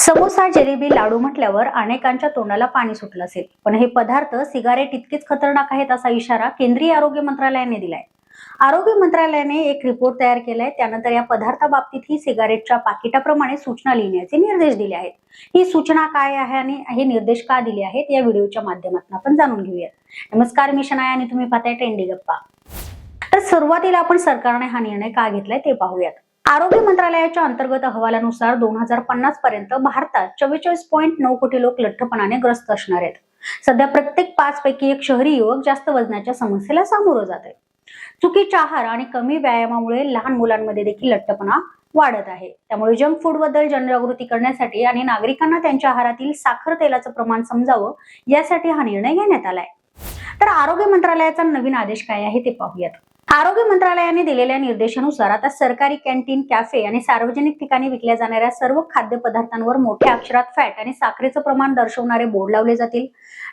समोसा जिलेबी लाडू म्हटल्यावर अनेकांच्या तोंडाला पाणी सुटलं असेल. पण हे पदार्थ सिगारेट इतकेच खतरनाक आहेत असा इशारा केंद्रीय आरोग्य मंत्रालयाने दिलाय. आरोग्य मंत्रालयाने एक रिपोर्ट तयार केलाय. त्यानंतर या पदार्थाबाबतीतही सिगारेटच्या पाकिटाप्रमाणे सूचना लिहिण्याचे निर्देश दिले आहेत. ही सूचना काय आहे आणि हे निर्देश का दिले आहेत या व्हिडिओच्या माध्यमातून आपण जाणून घेऊयात. नमस्कार मी शनाया आणि तुम्ही पाहताय ट्रेंडी गप्पा. तर सुरुवातीला आपण सरकारने हा निर्णय का घेतलाय ते पाहूयात. आरोग्य मंत्रालयाच्या अंतर्गत अहवालानुसार दोन हजार पन्नास पर्यंत भारतात चव्वेचाळीस पॉईंट नऊ कोटी लोक लठ्ठपणाने ग्रस्त असणार आहेत. सध्या प्रत्येक पाच पैकी एक शहरी युवक जास्त वजनाच्या समस्येला सामोरं जात आहे. चुकीचा आहार आणि कमी व्यायामामुळे लहान मुलांमध्ये देखील लठ्ठपणा वाढत आहे. त्यामुळे जंक फूडबद्दल जनजागृती करण्यासाठी आणि नागरिकांना त्यांच्या आहारातील साखर तेलाचं प्रमाण समजावं यासाठी हा निर्णय घेण्यात आलाय. तर आरोग्य मंत्रालयाचा नवीन आदेश काय आहे ते पाहूयात. आरोग्य मंत्रालयाने दिलेल्या निर्देशानुसार आता सरकारी कॅन्टीन कॅफे आणि सार्वजनिक ठिकाणी विकल्या जाणाऱ्या सर्व खाद्यपदार्थांवर मोठ्या अक्षरात फॅट आणि साखरेचं प्रमाण दर्शवणारे बोर्ड लावले जातील.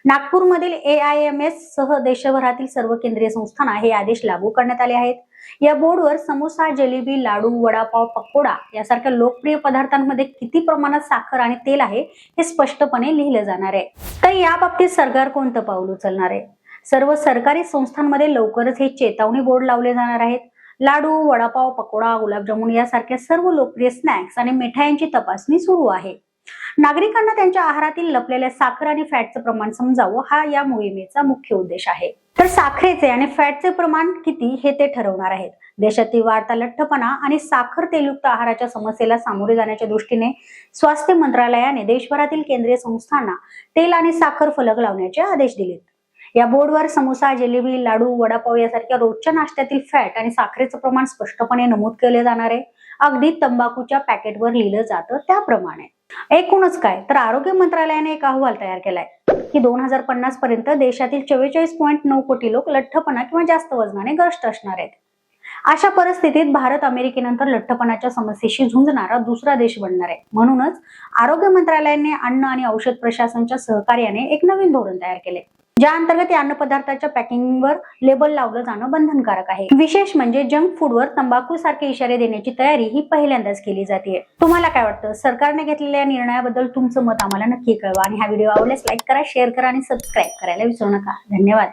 नागपूरमधील ए आय एम एस सह देशभरातील सर्व केंद्रीय संस्थांना हे आदेश लागू करण्यात आले आहेत. या बोर्डवर समोसा जलेबी लाडू वडापाव पकोडा यासारख्या लोकप्रिय पदार्थांमध्ये किती प्रमाणात साखर आणि तेल आहे हे स्पष्टपणे लिहिलं जाणार आहे. तर या बाबतीत सरकार कोणतं पाऊल उचलणार आहे? सर्व सरकारी संस्थांमध्ये लवकरच हे चेतावणी बोर्ड लावले जाणार आहेत. लाडू वडापाव पकोडा गुलाबजामुन यासारख्या सर्व लोकप्रिय स्नॅक्स आणि मिठायांची तपासणी सुरू आहे. नागरिकांना त्यांच्या आहारातील लपलेल्या साखर आणि फॅटचं प्रमाण समजावं हा या मोहिमेचा मुख्य उद्देश आहे. तर साखरेचे आणि फॅटचे प्रमाण किती हे ते ठरवणार आहेत. देशातील वाढता लठ्ठपणा आणि साखर तेलयुक्त आहाराच्या समस्येला सामोरे जाण्याच्या दृष्टीने स्वास्थ्य मंत्रालयाने देशभरातील केंद्रीय संस्थांना तेल आणि साखर फलक लावण्याचे आदेश दिलेत. या बोर्डवर समोसा जिलेबी लाडू वडापाव यासारख्या रोजच्या नाश्त्यातील फॅट आणि साखरेचं प्रमाण स्पष्टपणे नमूद केले जाणार आहे. अगदी तंबाखूच्या पॅकेटवर लिहिलं जातं त्याप्रमाणे. एकूणच काय? तर आरोग्य मंत्रालयाने एक अहवाल तयार केलाय की दोन हजार पन्नास पर्यंत देशातील चव्वेचाळीस पॉईंट नऊ कोटी लोक लठ्ठपणा किंवा जास्त वजनाने ग्रस्त असणार आहेत. अशा परिस्थितीत भारत अमेरिकेनंतर लठ्ठपणाच्या समस्येशी झुंजणारा दुसरा देश बनणार आहे. म्हणूनच आरोग्य मंत्रालयाने अन्न आणि औषध प्रशासनच्या सहकार्याने एक नवीन धोरण तयार केले. ज्या अंतर्गत या अन्नपदार्थाच्या पॅकिंगवर लेबल लावलं जाणं बंधनकारक आहे. विशेष म्हणजे जंक फूडवर तंबाखू सारखे इशारे देण्याची तयारी ही पहिल्यांदाच केली जाते. तुम्हाला काय वाटतं? सरकारने घेतलेल्या या निर्णयाबद्दल तुमचं मत आम्हाला नक्की कळवा. आणि हा व्हिडिओ आवडल्यास लाईक करा शेअर करा आणि सबस्क्राईब करायला विसरू नका. धन्यवाद.